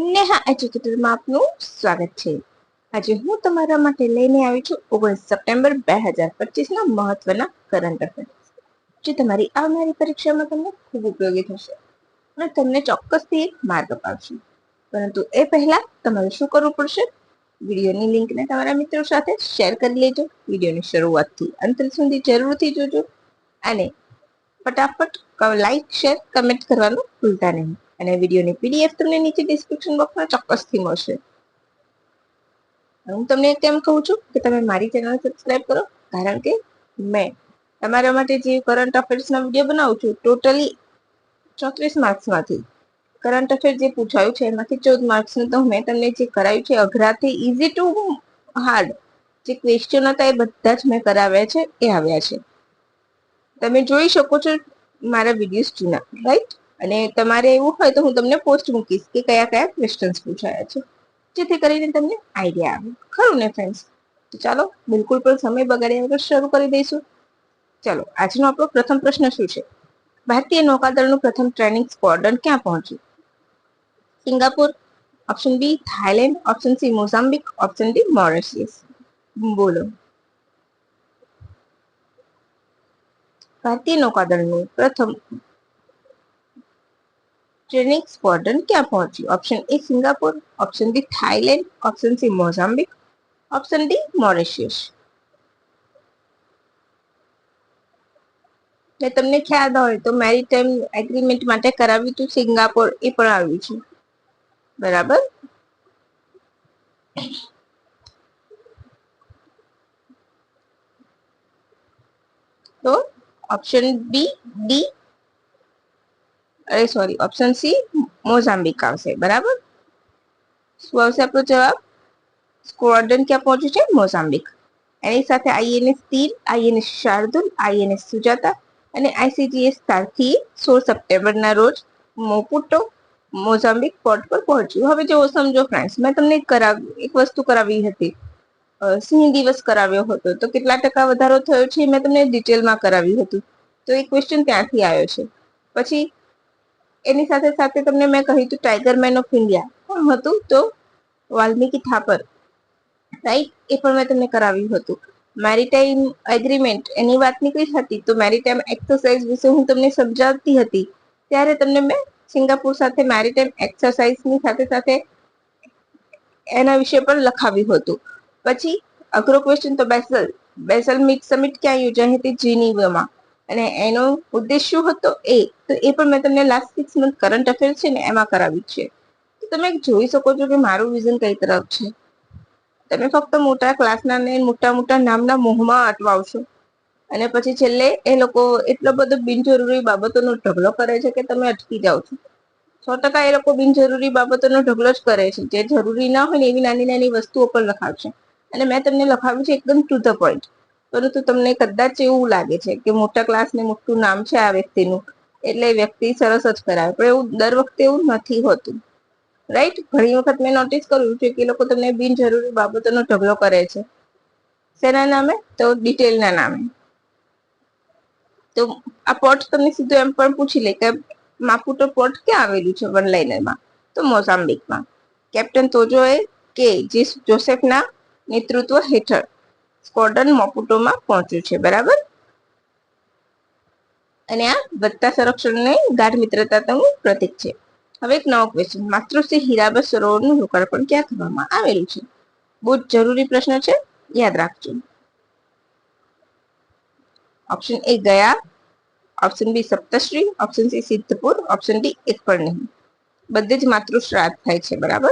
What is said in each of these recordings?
નેહા એજ્યુકેટરમાં આપનું સ્વાગત છે. આજે હું તમારા માટે લઈને આવી છું ઓગણીસ સપ્ટેમ્બર બે હજાર પચીસના મહત્વના કરંટ અફેર્સ જે તમારી આવનારી પરીક્ષામાં તમને ખૂબ ઉપયોગી થશે અને તમને ચોક્કસથી એક માર્ગ અપાવશે. પરંતુ એ પહેલા તમારે શું કરવું પડશે? વિડીયોની લિંકને તમારા મિત્રો સાથે શેર કરી લેજો. વિડીયોની શરૂઆતથી અંત સુધી જરૂરથી જોજો. અને ફટાફટ લાઈક, શેર, કમેન્ટ કરવાનું ભૂલતા નહીં. અને વિડીયોની પીડીએફ તમને નીચે ડિસ્ક્રિપ્શન બોક્સમાં ચોક્કસથી મળશે. હું તમને કેમ કહું છું કે તમે મારી ચેનલ સબસ્ક્રાઇબ કરો, કારણ કે મેં તમારા માટે જે કરંટ અફેર્સના વીડિયો બનાવું છું ટોટલી ચોત્રીસ માર્ક્સમાંથી કરંટ અફેર જે પૂછાયું છે, એમાંથી ચૌદ માર્ક્સનું તો મેં તમને જે કરાવ્યું છે, અઘરાથી ઇઝી ટુ હાર્ડ જે ક્વેશ્ચન હતા એ બધા જ મેં કરાવ્યા છે, એ આવ્યા છે. તમે જોઈ શકો છો મારા વિડીયોઝ જૂના રાઈટ અને તમારે એવું હોય તો હું તમને પોસ્ટ મૂકીશ કે કયા કયા ક્વેશ્ચન્સ પૂછાયા છે. જેથી કરીને તમને આઈડિયા આવે. ખરું ને ફ્રેન્ડ્સ તો ચાલો, બિલકુલ પણ સમય બગાડ્યા વગર શરૂ કરી દઈશું. ચાલો, આજનો આપણો પ્રથમ પ્રશ્ન શું છે? ભારતીય નૌકાદળનું પ્રથમ ટ્રેનિંગ સ્ક્વોડન ક્યાં પહોંચ્યું? Singapore. Option B Thailand option C Mozambique option D Mauritius બોલો. ભારતીય નૌકાદળનું પ્રથમ ટ્રેનિંગ સ્ક્વોડ્રન ક્યાં પહોંચ્યું option A Singapore option B Thailand option C Mozambique option D Mauritius ને તમને ખ્યાલ હોય તો મેરીટાઈમ એગ્રીમેન્ટ માટે કરાવ્યું હતું સિંગાપોર એ પણ આવ્યું છે બરાબર તો ઓપ્શન બી ડી અરે સોરી ઓપ્શન સી મોઝામ્બિક આવશે, બરાબર? શું આવશે આપણો જવાબ? સ્કોડન ક્યાં પહોંચ્યું છે? મોઝામ્બિક એની સાથે આઈએનએસ તીર આઈએનએસ શાર્દુલ આઈએનએસ સુજાતા અને આઈસીજીએસ તારથી સોળ સપ્ટેમ્બરના રોજ મોપુટો મોઝામ્બિક પોર્ટ પર પહોંચ્યું. હવે જો સમજો ફ્રેન્ડ્સ મેં તમને કરાવી, એક વસ્તુ કરાવી હતી. સિંહ દિવસ કરાવ્યો હતો. તો કેટલા ટકા વધારો થયો છે મેં તમને ડિટેલમાં કરાવ્યું હતું. તો એ ક્વેશ્ચન ત્યાંથી આવ્યો છે. પછી એની સાથે સાથે તમને મેં કહ્યું હતું ટાઈગર મેન ઓફ ઇન્ડિયા કોણ હતું? તો વાલ્મીકી થાપર. રાઈટ એ પણ મેં તમને કરાવ્યું હતું. મેરીટાઈમ એગ્રીમેન્ટ એની વાત નીકળી હતી તો મેરીટાઈમ એક્સરસાઇઝ વિશે હું તમને સમજાવતી હતી. ત્યારે તમને મેં સિંગાપુર સાથે મેરીટાઈમ એક્સરસાઇઝની સાથે સાથે એના વિશે પણ લખાવ્યું હતું. પછી અઘરો ક્વેશ્ચન તો બેસલ બેસલ મીટ સમિટ ક્યાં યોજાઈ હતી? જીનીવામાં અને એનો ઉદ્દેશ શું હતો એ. તો એ પણ મેં તમને last six month current affair છે ને, એમાં કરાવ્યું છે. તો તમે જોઈ શકો છો કે મારું વિઝન કઈ તરફ છે. તમે ફક્ત મોટા ક્લાસના ને મોટા મોટા નામના મોહમાં અટવાવશો. અને પછી છેલ્લે એ લોકો એટલો બધો બિનજરૂરી બાબતોનો ઢગલો કરે છે કે તમે અટકી જાઓ છો. સો ટકા એ લોકો બિનજરૂરી બાબતોનો ઢગલો જ કરે છે. જે જરૂરી ના હોય ને એવી નાની નાની વસ્તુઓ પણ લખાવશે. અને મેં તમને લખાવ્યું છે એકદમ ટુ ધ પોઈન્ટ પરંતુ તમને કદાચ એવું લાગે છે કે મોટા ક્લાસ ને મોટું નામ છે આ વ્યક્તિનું, એટલે વ્યક્તિ સરસ જ કરાવે, પણ એવું દર વખતે એવું નથી હોતું. રાઈટ ઘણી વખત મેં નોટિસ કર્યું છે કે લોકો તમને બિનજરૂરી બાબતોનો ઢગલો કરે છે. શેના નામે? તો ડિટેલના નામે. તો આ પોર્ટ તમને સીધું એમ પણ પૂછી લે કે માપુટો પોર્ટ ક્યાં આવેલું છે વનલાઇનરમાં તો મોઝામ્બિકમાં કેપ્ટન તોજોએ કે જે જોસેફના નેતૃત્વ હેઠળ સ્કોડન મોપુટોમાં પહોંચ્યું છે, બરાબર? અને આ વધતા સંરક્ષણને ગાઢ મિત્રતાનું પ્રતીક છે. હવે એક નવો ક્વેશ્ચન માતૃશ્રી હીરાબા સરોવરનું લોકાર્પણ ક્યાં કરવામાં આવેલું છે? બહુ જ જરૂરી પ્રશ્ન છે. યાદ રાખજો. Option A Gaya. Option B Saptashri. Option C Siddhpur. Option D એક પણ નહીં. બધે જ માતૃશ્રાદ્ધ થાય છે, બરાબર?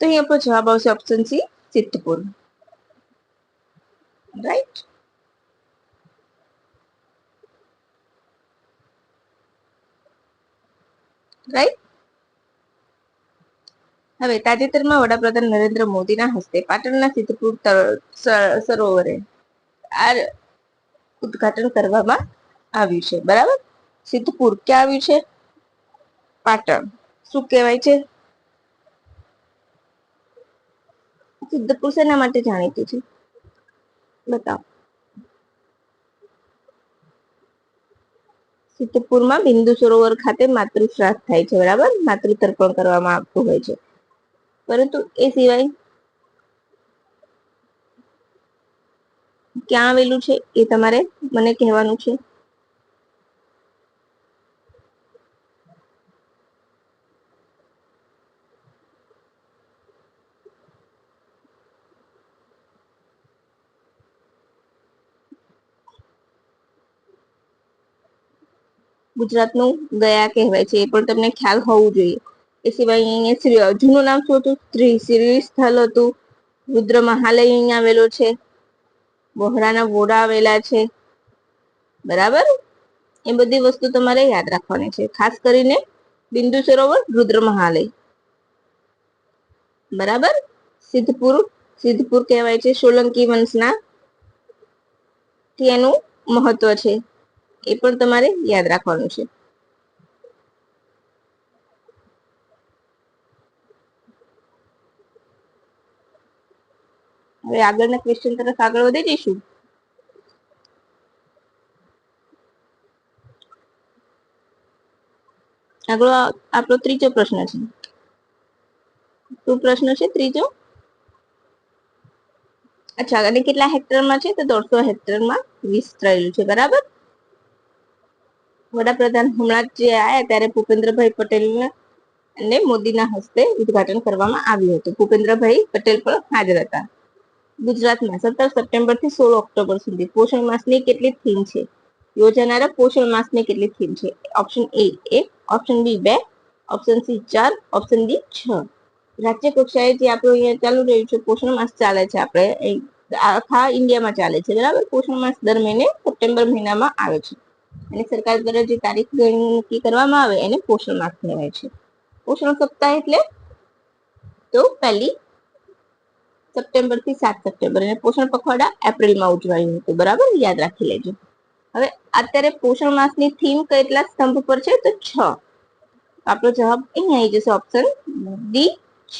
તો અહીં આપણો જવાબ આવશે option C Siddhpur right right હવે તાજેતરમાં વડાપ્રધાન નરેન્દ્ર મોદીના હસ્તે પાટણના સિદ્ધપુર સરોવરે આ ઉદઘાટન કરવામાં આવ્યું છે. બરાબર? સિદ્ધપુર ક્યાં આવ્યું છે? પાટણ. શું કહેવાય છે? સિદ્ધપુર શેના માટે જાણીતી છે. બતાવો. સિદ્ધપુરમાં બિંદુ સરોવર ખાતે માતૃ શ્રાદ્ધ થાય છે, બરાબર? માતૃ તર્પણ કરવામાં આવતું હોય છે. પરંતુ એ સિવાય ક્યાં આવેલું છે એ તમારે મને કહેવાનું છે. ગુજરાતનું ગયા કહેવાય છે, એ પણ તમને ખ્યાલ હોવું જોઈએ. એ સિવાય અહીંયા શ્રી અર્જુનનું નામ શું હતું? શ્રી સ્થળ હતું. રુદ્ર મહાલય અહીંયા આવેલો છે. બહોળાના વોડા આવેલા છે. બરાબર? એ બધી વસ્તુ તમારે યાદ રાખવાની છે. ખાસ કરીને બિંદુ સરોવર રુદ્ર મહાલય. બરાબર? સિદ્ધપુર સિદ્ધપુર કહેવાય છે. સોલંકી વંશના. એનું મહત્વ છે. એ પણ તમારે યાદ રાખવાનું છે. હવે આગળના ક્વેશ્ચન તરફ આગળ વધી જઈશું? આગળ આપણો ત્રીજો પ્રશ્ન છે. શું પ્રશ્ન છે ત્રીજો? અચ્છા, અને કેટલા હેક્ટરમાં છે? તો દોઢસો હેક્ટરમાં વિસ્તરેલું છે, બરાબર? વડાપ્રધાન હમણાં જે આવ્યા ત્યારે ભૂપેન્દ્રભાઈ પટેલ અને મોદીના હસ્તે ઉદઘાટન કરવામાં આવ્યું હતું. ભૂપેન્દ્રભાઈ પટેલ પણ હાજર હતા. ગુજરાતમાં સત્તર સપ્ટેમ્બરથી સોળ ઓક્ટોબર સુધી પોષણ માસની કેટલી થીમ છે? યોજાનારા પોષણ માસની કેટલી થીમ છે? ઓપ્શન એ એક ઓપ્શન બી, બે. ઓપ્શન સી, ચાર. ઓપ્શન ડી, છ. રાજ્ય કક્ષાએ જે આપણું અહીંયા ચાલુ રહ્યું છે, પોષણ માસ ચાલે છે આપણે. આખા ઇન્ડિયામાં ચાલે છે. બરાબર? પોષણ માસ દર મહિને સપ્ટેમ્બર મહિનામાં આવે છે. અને સરકાર દ્વારા જે તારીખ નક્કી કરવામાં આવે એને પોષણ માસ કહેવાય છે. પોષણ સપ્તાહ એટલે તો પહેલી સપ્ટેમ્બરથી સાત સપ્ટેમ્બર અને પોષણ પખવાડા એપ્રિલમાં ઉજવાયું હતું. બરાબર? યાદ રાખી લેજો. હવે અત્યારે પોષણ માસની થીમ કેટલા સ્તંભ પર છે? તો છ. આપણો જવાબ અહીંયા આવી જશે ઓપ્શન ડી છ.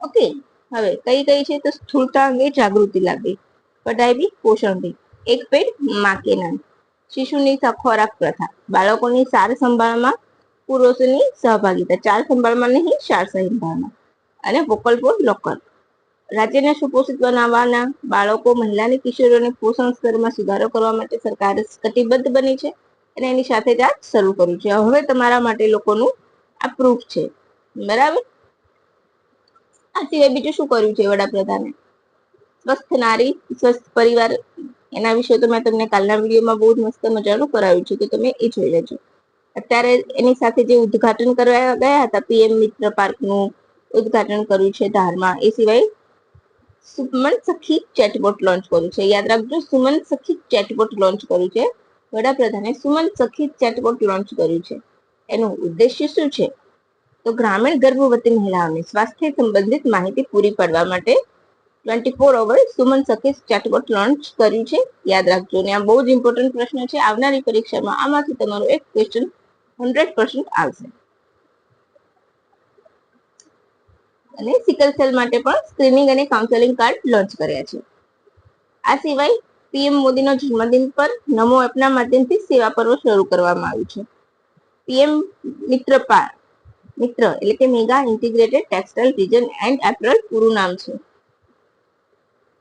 ઓકે. હવે કઈ કઈ છે? તો સ્થૂળતા અંગે જાગૃતિ લાવી કઢાઈ બી પોષણ બી. એક પેટમાં નામ શિશુની ખોરાક પ્રથા. બાળકોની સાર સંભાળમાં પુરુષોની સહભાગિતા, ચાર સંભાળમાં નહીં સાર સંભાળમાં. અને વોકલ ફોર લોકલ. રાજ્યને સુપોષિત બનાવવાના બાળકો મહિલા અને કિશોરીઓને પોષણ સ્તરમાં સુધારો કરવા માટે સરકાર કટિબદ્ધ બની છે અને એની સાથે જ આ શરૂ કર્યું છે. હવે તમારા માટે લોકોનું આ પ્રૂફ છે. બરાબર? આ સિવાય બીજું શું કર્યું છે વડાપ્રધાને? સ્વસ્થ નારી, સ્વસ્થ પરિવાર એના વિશે તો મેં તમને કાલના વિડીયોમાં બહુ જ મસ્ત મજાનું કરાવ્યું છે, તો તમે એ જોઈ લેજો. અત્યારે એની સાથે જે ઉદઘાટન કરવા ગયા હતા, પીએમ મિત્ર પાર્કનું ઉદઘાટન કર્યું છે ધારમાં, એ સિવાય સુમન સખી ચેટબોટ લોન્ચ કર્યું છે. યાદ રાખજો, સુમન સખી ચેટબોટ લોન્ચ કર્યું છે. વડાપ્રધાને સુમન સખી ચેટબોટ લોન્ચ કર્યું છે. એનું ઉદ્દેશ્ય શું છે? તો ગ્રામીણ ગર્ભવતી મહિલાઓને સ્વાસ્થ્ય સંબંધિત માહિતી પૂરી પાડવા માટે twenty four hour Suman સખીસ chatbot launch કર્યું છે. યાદ રાખજો અને આ બહુ જ ઇમ્પોર્ટન્ટ પ્રશ્ન છે. આવનારી પરીક્ષામાં આમાંથી તમારો એક ક્વેશ્ચન હંડ્રેડ પર્સન્ટ આવશે. અને સિકલ સેલ માટે પણ સ્ક્રીનિંગ અને કાઉન્સેલિંગ કાર્ડ લોન્ચ કર્યા છે. આ સિવાય પીએમ મોદીનો જન્મદિન પર નમો એપના માધ્યમથી સેવા પર્વ શરૂ કરવામાં આવ્યું છે. પીએમ મિત્ર મિત્ર એટલે કે mega integrated textile region and apparel પૂરું નામ છે.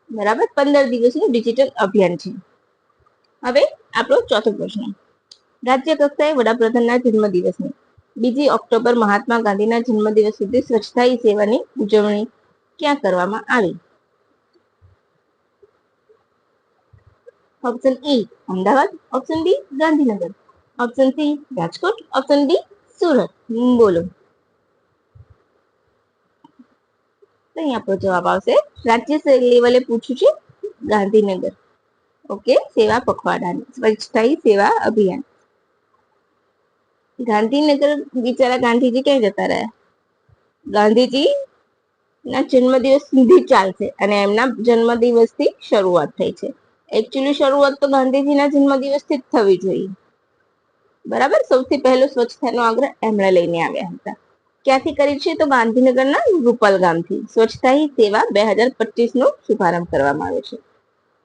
બરાબર, પંદર દિવસનું ડિજિટલ અભિયાન છે. હવે આપણો ચોથો પ્રશ્ન. રાજ્ય કક્ષાએ વડાપ્રધાનના જન્મદિવસની. બીજી ઓક્ટોબર મહાત્મા ગાંધીના જન્મદિવસ સુધી સ્વચ્છતા સેવાની ઉજવણી ક્યાં કરવામાં આવી? Option A Ahmedabad. Option B Gandhinagar. Option C Rajkot. Option D Surat. બોલો. તો અહીં આપણો જવાબ આવશે રાજ્ય લેવલે પૂછ્યું છે ગાંધીનગર ઓકે સેવા પખવાડાની સ્વચ્છતાઈ સેવા અભિયાન ગાંધીનગર બિચારા ગાંધીજી ક્યાં જતા રહ્યા ગાંધીજી ના જન્મદિવસ સુધી ચાલશે અને એમના જન્મદિવસથી શરૂઆત થઈ છે એકચ્યુઅલી શરૂઆત તો ગાંધીજીના જન્મદિવસથી જ થવી જોઈએ। બરાબર? સૌથી પહેલો સ્વચ્છતાનો આગ્રહ એમણે લઈને આવ્યા હતા। ક્યાંથી કરી છે? તો ગાંધીનગરના રૂપલ ગામથી. સ્વચ્છતા હી સેવા બે હજાર પચીસ નો શુભારંભ કરવામાં આવ્યો છે.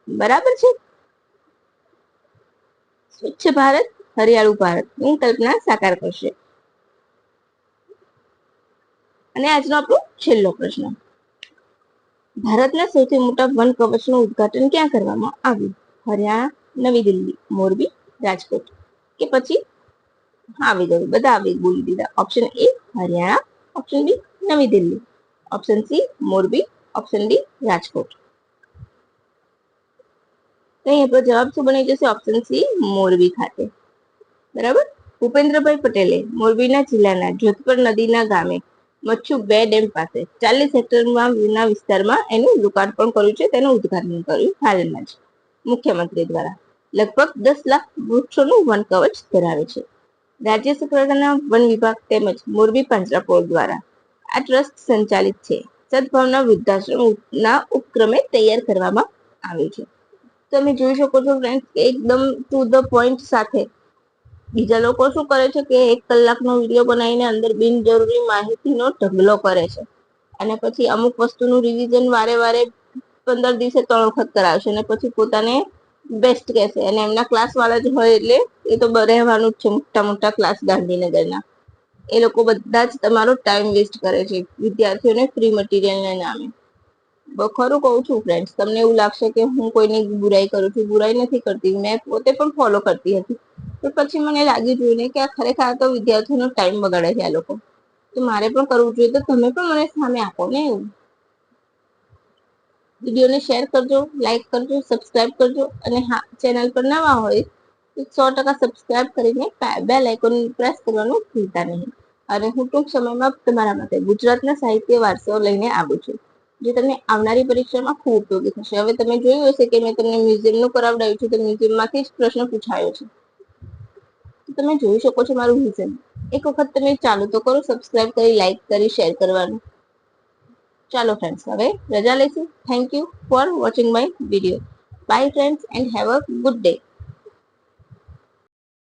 બરાબર છે? સ્વચ્છ ભારત, હરિયાળું ભારતની કલ્પના સાકાર કરશે. અને આજનો આપણો છેલ્લો પ્રશ્ન. ભારતના સૌથી મોટા વન કવચનું ઉદઘાટન ક્યાં કરવામાં આવ્યું? હરિયાણા, નવી દિલ્હી, મોરબી, રાજકોટ. કે પછી આવી ગયું. બધા આવી બોલી દીધા. Option A Haryana. Option B નવી Delhi. Option C Morbi. Option D Rajkot. તો અહીં આપણો જવાબ શું બની જશે? ઓપ્શન સી મોરબી ખાતે. બરાબર? ભૂપેન્દ્રભાઈ પટેલે મોરબીના જિલ્લાના જોધપર નદીના ગામે મચ્છુ બે ડેમ પાસે ચાલીસ હેક્ટરમાં વિસ્તારમાં એનું લોકાર્પણ કર્યું છે. તેનું ઉદ્ઘાટન કર્યું હાલમાં જ મુખ્યમંત્રી દ્વારા. લગભગ દસ લાખ વૃક્ષોનું વન કવચ ધરાવે છે. રાજ્ય સરકારના વન વિભાગ તેમજ મોરબી પાંજરાપોળ દ્વારા આ ટ્રસ્ટ સંચાલિત છે. સદભાવના વૃદ્ધાશ્રમના ઉપક્રમે તૈયાર કરવામાં આવ્યું છે. તમે જોઈ શકો છો ફ્રેન્ડ એકદમ ટુ ધ પોઈન્ટ સાથે. બીજા લોકો શું કરે છે કે એક કલાકનો વીડિયો બનાવીને અંદર બિનજરૂરી માહિતીનો ઢગલો કરે છે. અને પછી અમુક વસ્તુનું રિવિઝન વારે વારે પંદર દિવસે ત્રણ વખત કરાવશે અને પછી પોતાને બેસ્ટ કહેશે અને એમના ક્લાસ વાળા જ હોય એટલે એ તો રહેવાનું જ છે મોટા મોટા ક્લાસ ગાંધીનગરના. એ લોકો બધા જ તમારો ટાઈમ વેસ્ટ કરે છે. વિદ્યાર્થીઓને ફ્રી મટીરિયલના નામે. ખરું કહું છું ફ્રેન્ડ્સ તમને એવું લાગશે કે હું કોઈની બુરાઈ કરું છું. બુરાઈ નથી કરતી. મેં પોતે પણ ફોલો કરતી હતી. પણ પછી મને લાગ્યું જોઈને કે આ ખરેખર આ તો વિદ્યાર્થીઓનો ટાઈમ બગાડે છે આ લોકો. તો મારે પણ કરવું જોઈએ. તો તમે પણ મને સામે આપો ને એવું. વિડીયોને શેર કરજો, લાઈક કરજો, સબસ્ક્રાઇબ કરજો અને હા, ચેનલ પર નવા હોય તો સો ટકા સબસ્ક્રાઇબ કરીને બેલ આઇકોન પ્રેસ કરવાનું ભૂલતા નહીં. અને હું ટૂંક સમયમાં તમારા માટે ગુજરાતના સાહિત્ય વારસો લઈને આવું છું, જે તમને આવનારી પરીક્ષામાં ખૂબ ઉપયોગી થશે. હવે તમે જોયું હશે કે મેં તમને મ્યુઝિયમનું કરાવડાવ્યું છે, તો મ્યુઝિયમમાંથી જ પ્રશ્ન પૂછાયો છે. તમે જોઈ શકો છો મારું મ્યુઝિયમ. એક વખત તમે ચાલુ તો કરો, સબસ્ક્રાઇબ કરી, લાઈક કરી, શેર કરવાનું. ચાલો ફ્રેન્ડ્સ હવે રજા લઈશું. Thank you for watching my video bye friends and have a good day